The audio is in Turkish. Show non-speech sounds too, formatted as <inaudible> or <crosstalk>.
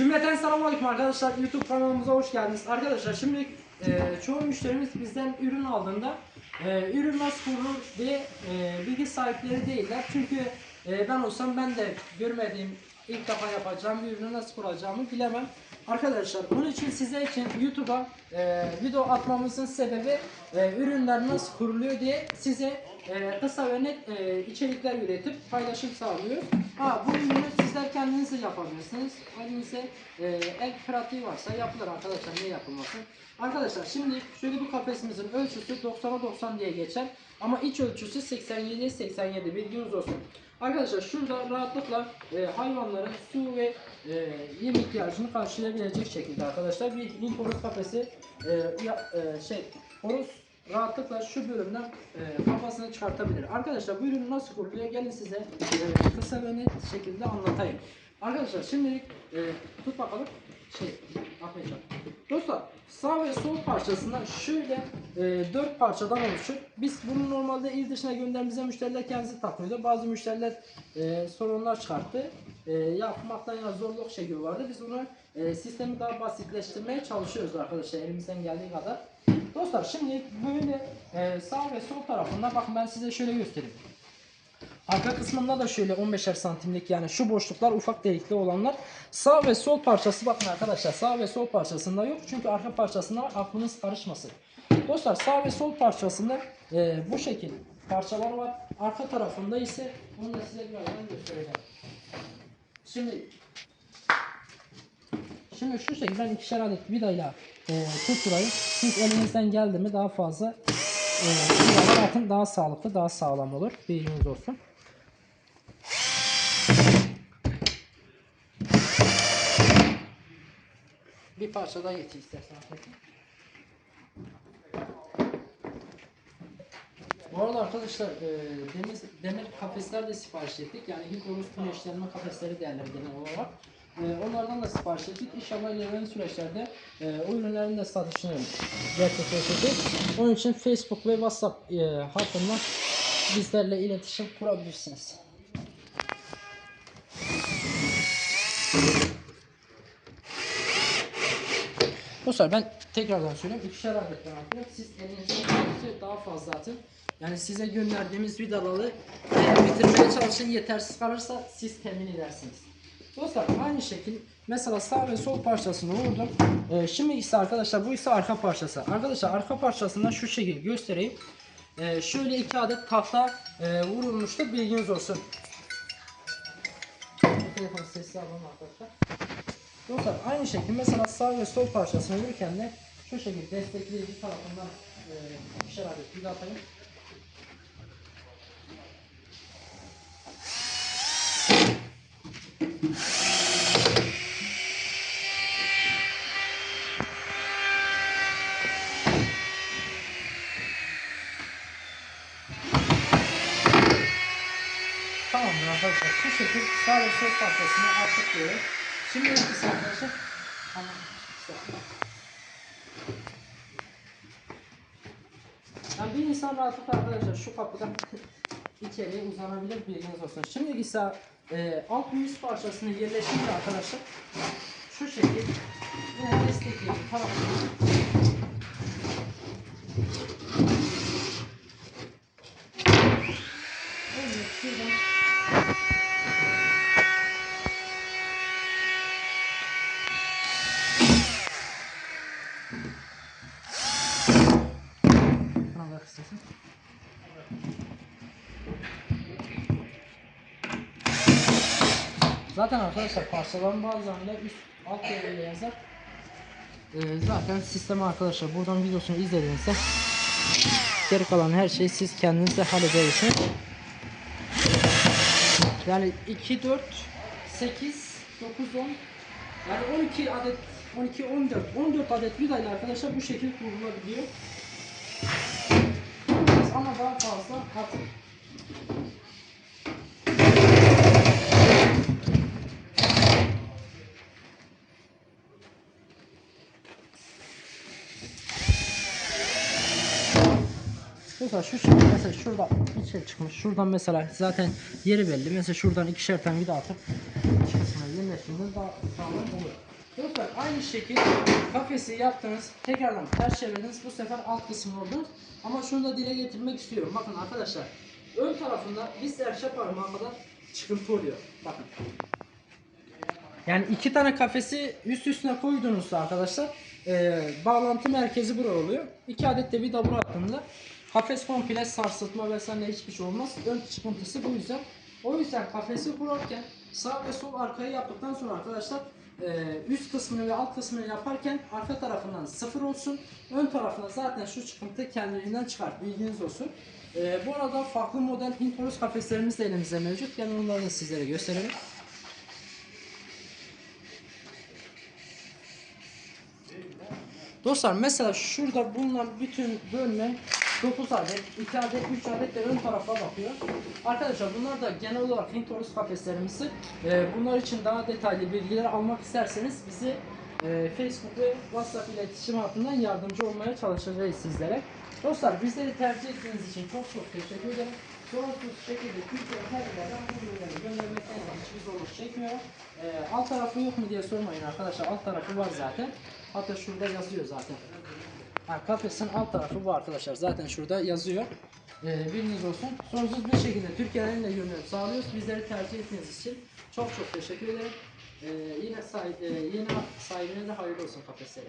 Cümleten selamünaleyküm arkadaşlar. YouTube kanalımıza hoş geldiniz. Arkadaşlar şimdi e, çoğu müşterimiz bizden ürün aldığında e, ürün nasıl kurulur diye e, bilgi sahipleri değiller. Çünkü e, ben olsam ben de görmediğim ilk defa yapacağım bir ürünü nasıl kuracağımı bilemem. Arkadaşlar onun için size için YouTube'a e, video atmamızın sebebi e, ürünler nasıl kuruluyor diye size e, kısa ve net e, içerikler üretip paylaşım sağlıyoruz. Ha bu ürünü sizler kendiniz de yapabilirsiniz. Elinizde e, el pratiği varsa yapılır arkadaşlar niye yapılmasın. Arkadaşlar şimdi şöyle bir kafesimizin ölçüsü 90'a 90 diye geçer. Ama iç ölçüsü 87'ye 87 bilginiz olsun. Arkadaşlar şurada rahatlıkla e, hayvanların su ve e, yem ihtiyacını karşılayabilecek şekilde arkadaşlar bir hippopotas kafesi e, ya, e, şey horoz rahatlıkla şu bölümden e, kafasını çıkartabilir. Arkadaşlar bu ürün nasıl kuruluyor? Gelin size e, kısa ve net şekilde anlatayım. Arkadaşlar şimdilik e, tut bakalım. Şey, Ahmetcan. Dostlar sağ ve sol parçasında şöyle e, dört parçadan oluşur. Biz bunu normalde il dışına gönderdiğimizde müşteriler kendisi takıyordu. Bazı müşteriler e, sorunlar çıkarttı. E, yapmaktan yana zorluk çekiyorlardı. Biz bunu e, sistemi daha basitleştirmeye çalışıyoruz arkadaşlar elimizden geldiği kadar. Dostlar şimdi böyle e, sağ ve sol tarafında bakın ben size şöyle göstereyim. Arka kısmında da şöyle 15'er santimlik yani şu boşluklar ufak delikli olanlar. Sağ ve sol parçası bakın arkadaşlar sağ ve sol parçasında yok. Çünkü arka parçasında aklınız karışmasın. Dostlar sağ ve sol parçasında e, bu şekil parçalar var. Arka tarafında ise onu da size birazdan göstereceğim. Şimdi Şimdi şu şekilde ben ikişer adet vidayla e, tutturayım. Çünkü elinizden geldi mi daha fazla e, vidalar daha sağlıklı, daha sağlam olur. Bilginiz olsun. Bir parça daha getir istersen. Bu arada arkadaşlar e, demir, demir kafesler de sipariş ettik. Yani Hipporos güneşlenme kafesleri derler genel olarak. E, onlardan da sipariş ettik. İnşallah ilerleyen süreçlerde e, o ürünlerin de satışını gerçekleştireceğiz. Onun için Facebook ve WhatsApp e, hattından bizlerle iletişim kurabilirsiniz. Dostlar ben tekrardan söyleyeyim. İkişer adetten atıyorum. Siz elinizde daha fazla atın. Yani size gönderdiğimiz vidaları eğer bitirmeye çalışın yetersiz kalırsa siz temin edersiniz. Dostlar aynı şekil mesela sağ ve sol parçasını vurdum. Ee, şimdi ise arkadaşlar bu ise arka parçası. Arkadaşlar arka parçasından şu şekil göstereyim. Ee, şöyle iki adet tahta e, vurulmuştu bilginiz olsun. Bu telefonu sessiz alalım arkadaşlar. Dostlar aynı şekilde mesela sağ ve sol parçasını vururken de şu şekilde destekleyici tarafından e, ikişer adet vida atayım. Tamamdır arkadaşlar. Şu şekilde sağ ve sol parçasını attık böyle. Şimdi. Tamam. Yani bir insan rahatlıkla arkadaşlar şu kapıdan <laughs> içeriye uzanabilir bilginiz olsun. Şimdi ise e, alt yüz parçasını yerleştirince arkadaşlar şu şekil yine destekleyici tarafını Evet, şuradan Bırak istersen. Zaten arkadaşlar parçaların bazılarında üst alt yerinde yazar. Ee, zaten sistemi arkadaşlar buradan videosunu izlediğinizde geri kalan her şeyi siz kendiniz de halledersiniz. Yani 2, 4, 8, 9, 10 yani 12 adet 12, 14 14 adet vidayla arkadaşlar bu şekil kurulabiliyor. Ama daha fazla atın. Mesela şu şekilde mesela şurada bir şey çıkmış. Şuradan mesela zaten yeri belli. Mesela şuradan ikişer tane vida atıp iç kısmına yerleştiğinde daha sağlam olur. Çocuklar aynı şekilde kafesi yaptınız. Tekrardan ters çevirdiniz. Bu sefer alt kısmı oldu. Ama şunu da dile getirmek istiyorum. Bakın arkadaşlar. Ön tarafında bir serçe parmağı kadar çıkıntı oluyor. Bakın. Yani iki tane kafesi üst üstüne koyduğunuzda arkadaşlar e, bağlantı merkezi burada oluyor. İki adet de vida bıraktığında kafes komple sarsıltma vesaire hiçbir şey olmaz. Ön çıkıntısı bu yüzden. O yüzden kafesi kurarken sağ ve sol arkayı yaptıktan sonra arkadaşlar e, üst kısmını ve alt kısmını yaparken arka tarafından sıfır olsun. Ön tarafına zaten şu çıkıntı kendiliğinden çıkar. Bilginiz olsun. E, bu arada farklı model Hintoros kafeslerimiz de elimizde mevcut. Yani onları da sizlere gösterelim. Dostlar mesela şurada bulunan bütün bölme 9 adet, 2 adet, 3 adet de ön tarafa bakıyor. Arkadaşlar bunlar da genel olarak Hintorus kafeslerimizi e, bunlar için daha detaylı bilgiler almak isterseniz bizi e, Facebook ve WhatsApp iletişim hattından yardımcı olmaya çalışacağız sizlere. Dostlar bizleri tercih ettiğiniz için çok çok teşekkür ederim. Sorunsuz şekilde Türkiye'nin her yerden bu ürünleri göndermekten hiçbir zorluk çekmiyorum. E, alt tarafı yok mu diye sormayın arkadaşlar. Alt tarafı var zaten. Hatta şurada yazıyor zaten. Kafesin alt tarafı bu arkadaşlar. Zaten şurada yazıyor. Ee, bilginiz olsun. Sorunsuz bir şekilde Türkiye'nin de yönünü sağlıyoruz. Bizleri tercih ettiğiniz için çok çok teşekkür ederim. Ee, yine, say- e, yine sahibine de hayırlı olsun kafesleri.